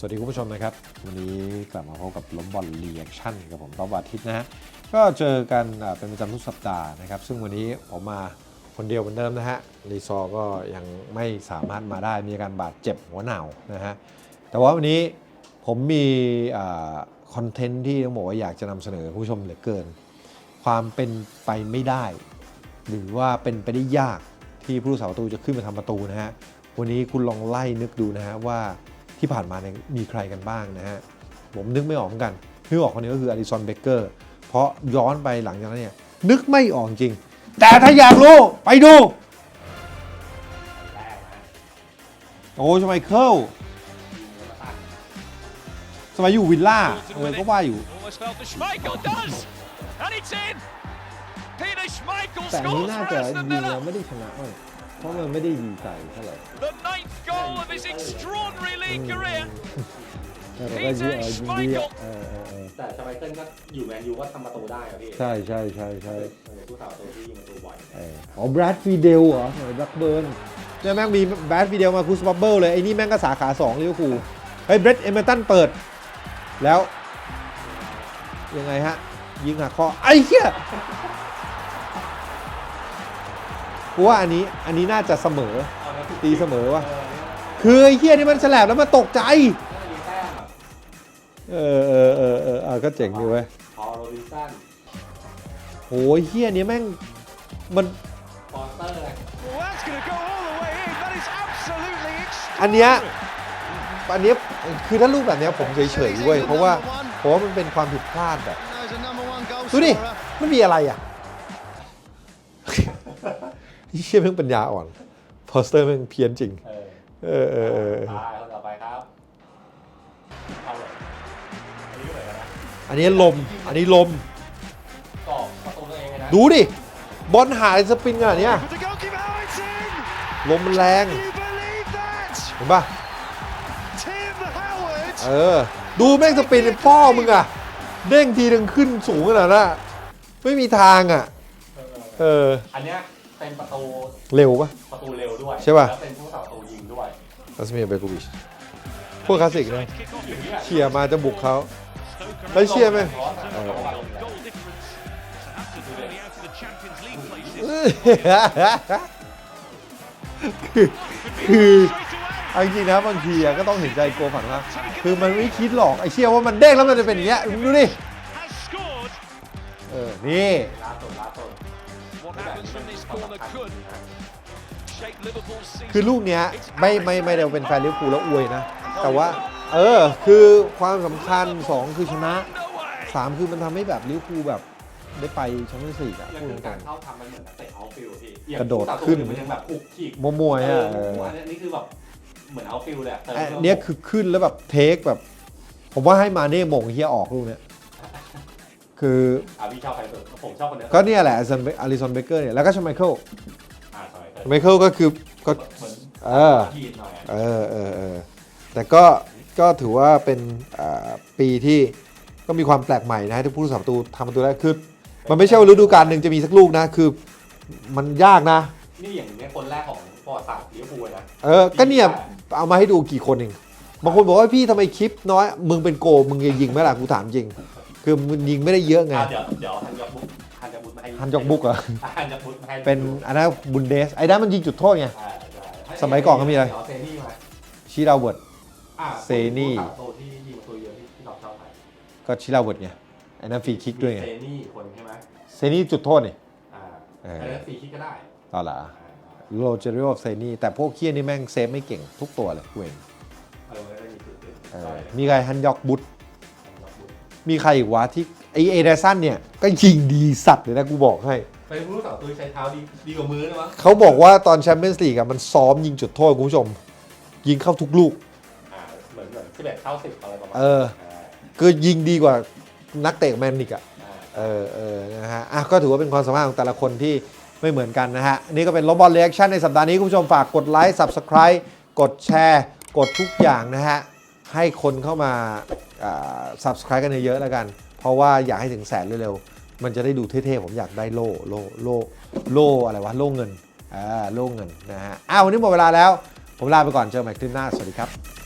สวัสดีคุณผู้ชมนะครับ วันนี้กลับมาพบกับล้มบอลเรีแอคชั่นกับผมต๊อบวาทิตย์นะฮะก็เจอกันเป็นประจำทุกสัปดาห์นะครับ ซึ่งวันนี้ผมมาคนเดียวเหมือนเดิมนะฮะรีซอก็ยังไม่สามารถมาได้มีอาการบาดเจ็บหัวหนาวนะฮะแต่ว่าวันนี้ผมมีคอนเทนต์ที่ต้องบอกว่าอยากจะนำเสนอผู้ชมเหลือเกิน ความเป็นไปไม่ได้ หรือว่าเป็นไปได้ยากที่ผู้รักษาประตูจะขึ้นมาทำประตูนะฮะวันนี้คุณลองไล่นึกดูนะฮะว่า ที่ผ่านมาเนี่ยมีใครกันบ้างนะฮะ ผมนึกไม่ออกเหมือนกันนึกออกคนนี้ก็คืออลิซอนเบเกอร์เพราะย้อนไปหลังจากนั้นเนี่ยนึกไม่ออกจริง แต่ถ้าอยากรู้ ไปดู โอ้ชไมเคิลสมัยอยู่วิลล่าเออก็ว่าอยู่ Almost felt the Schmeichel does, and it's in. Peter Schmeichel แต่อันนี้ scores น่า for จะ Aston ยิงแล้ว Villa. ไม่ได้ชนะมั้ง เพราะมันไม่ได้ยิงใส่เท่าไหร่ The ninth goal of his extraordinary league career. แต่ก็ยิงเออยิงดีอะเออเออเออแต่ชไมเคิลก็อยู่แมนยูก็ทำประตูได้อะพี่ใช่ใช่ใช่ใช่เป็นผู้สาวประตูที่ยิงประตูบ่อยเอออ๋อแบรดฟีเดลเหรอสมัยแบล็กเบิร์นเนี่ยแม่งมีแบรดฟีเดลมาคูสบับเบิลเลย ไอ้นี่แม่งก็สาขา2ลิเวอร์พูลเฮ้ยเบรดเอเมอร์ตันเปิด แล้ว ยังไงฮะ ยิงหักคอ ไอ้เหี้ย กูว่าอันนี้อันนี้น่าจะเสมอเอาแล้วตีเสมอวะเออเนี่ยคือไอ้เหี้ยนี่มันแฉลบแล้วมันตกใจน่าจะมีแต้มอะเออเออเออเอออะก็เจ๋งดีเว้ยพอโรบินสันโหยเหี้ยนี้แม่งมันฟอสเตอร์ Well, that's going to go all the way in. That is absolutely อันเนี้ย extraordinary. อันเนี้ยคือถ้ารูปแบบเนี้ยผมเฉยๆเว้ยเพราะว่าเพราะว่ามันเป็นความผิดพลาดแบบ Knows a number one goal ดูดิ scorer. มันมีอะไรอะ เชี่ยแม่งปัญญาอ่อนโพสเตอร์แม่งเพี้ยนจริง เออเออเออเออตายคนต่อไปครับเอาเลยอันนี้ก็เหมือนกันนะอันนี้ลม อันนี้ลมก็ประตูตัวเองเลยนะดูดิ บอลหายสปินขนาดเนี้ย With the goalkeeper, oh, it's in. ลมมันแรง You believe that? เห็นปะ Tim Howard. เออ ดูแม่งสปินเป็นพ่อมึงอะ เด้งทีนึงขึ้นสูงขนาดนั้นอะไม่มีทางอะ เออ อันเนี้ย เป็นประตูเร็วปะ ประตูเร็วด้วยใช่ป่ะ แล้วเป็นผู้สาวประตูยิงด้วยรัสเมียเบโกวิชพวกคลาสสิกนะ Kick off อย่างเงี้ยเชียร์มาจะบุกเขา Stoker. แล้วเชียร์ไหมร้อนอะเออประตู Goal difference. Southampton nearly out of the Champions League places. คือคือ Straight away. เอาจริงๆนะบางทีอะก็ต้องเห็นใจโกฝันว่าคือมันไม่คิดหรอกไอ้เชี่ยว่ามันเด้งแล้วมันจะเป็นอย่างเงี้ยมึงดูดิ Has scored. เออนี่ล่าสุดล่าสุ คือลูกเนี้ยไม่ไม่ไม่ได้เป็นแฟนลิเวอร์พูลแล้วอวยนะ แต่ว่า เออ คือความสำคัญ 2 คือชนะ Underway. 3คือมันทำให้แบบลิเวอร์พูลแบบได้ไปแชมเปี้ยนส์ลีกอะอย่างพูดคือตรกางรเข้าทำมันเหมือนนักเตะเอาฟิลพี่อย่างกระโดดผู้สาวประตูขึ้นมันยังแบบผูกขีกๆมั่วๆเอฮะอเอออันนี้คือแบบเหมือนเอาฟิลเลยอะเติมอันเพิ่มเนี้ยคือขึ้นแล้วแบบเทคแบบ ผมว่าให้มาเน่มงเฮียออกลูกเนี้ย คืออะพี่ชอบใครสุดผมชอบคนเนี้ยก็เนี่ยแหละอาริซอนเบเกอร์เนี่ยแล้วก็ชไมเคิลอ่าทำไมเติมไมเคิลก็คือก็เหมือนเออยีนหน่อยอะเออเออเออแต่ก็ก็ถือว่าเป็นอ่าปีที่ก็มีความแปลกใหม่นะที่ผู้รักษาประตูทำประตูได้คือมันไม่ใช่ว่าฤดูกาลหนึ่งจะมีสักลูกนะ คือมันยากนะ นี่อย่างเนี้ยคนแรกของประวัติศาสตร์ลิเวอร์พูลเลยนะเออ ก็เนี่ยเอามาให้ดูกี่คนเอง บางคนบอกว่าพี่ทำไมคลิปน้อย มึงเป็นโกมึงจะยิงไหมล่ะกูถามจริง คือมึงยิงไม่ได้เยอะไง อะเดี๋ยวเดี๋ยวฮันยอกบุ๊กฮันยอกบุ๊กมาให้ฮันยอกบุ๊กเหรออะฮันยอกบุ๊กมาให้เป็นอันนั้นบุนเดส ไอ้นั้นมันยิงจุดโทษไง อ่าใช่สมัยก่อนก็มีอะไร เดี๋ยวเซนี่มาชิราเวิร์ด อะเซนี่ผู้สาวประตูที่ยิงประตูเยอะที่ที่เราชอบไปก็ชิราเวิร์ดไงไอ้นั้นฟรีคิกด้วยไง เซนี่คนใช่ไหมเซนี่จุดโทษนี่ อ่าเออ อันนั้นฟรีคิกก็ได้ตอนละอ่าโรเจอริโอเซนี่แต่พวกเคียนี่แม่งเซฟไม่เก่งทุกตัวเลยเวนเออมันก็ได้มีจุดเด่นเอใช่อเลยมีใครฮันยอกบุตฮันยอกบุ๊ก มีใครอีกวะที่ไอเอเดสันเนี่ย ก็ยิงดีสัตว์เลยนะกูบอกให้เป็นผู้สาวประตูใช้เท้าดีดีกว่ามือนะมั้งเขาบอกว่าตอนแชมเปี้ยนส์ลีกอะมันซ้อมยิงจุดโทษคุณผู้ชม ยิงเข้าทุกลูก อ่าเหมือนเหมือนสิบเอ็ดเข้าสิบอะไรประมาณเอออ่าคือยิงดีกว่านักเตะแมนนิกอะอ่าเออเออนะฮะอะก็ถือว่าเป็นความสามารถของแต่ละคนที่ไม่เหมือนกันนะฮะอันนี่ก็เป็นลบบอลเรีแอคชั่นในสัปดาห์นี้คุณผู้ชมฝากกดไลค์ Subscribe กดแชร์ กดทุกอย่างนะฮะ ให้คนเข้ามา Subscribe กันเยอะๆแล้วกัน เพราะว่าอยากให้ถึงแสนเร็วๆ มันจะได้ดูเท่ๆ ผมอยากได้โล่โล่โล่โล่อะไรวะ โล่เงินอ่าโล่เงินนะฮะอ้าววันนี้หมดเวลาแล้ว ผมลาไปก่อนเจอกันใหม่คลิปหน้า สวัสดีครับ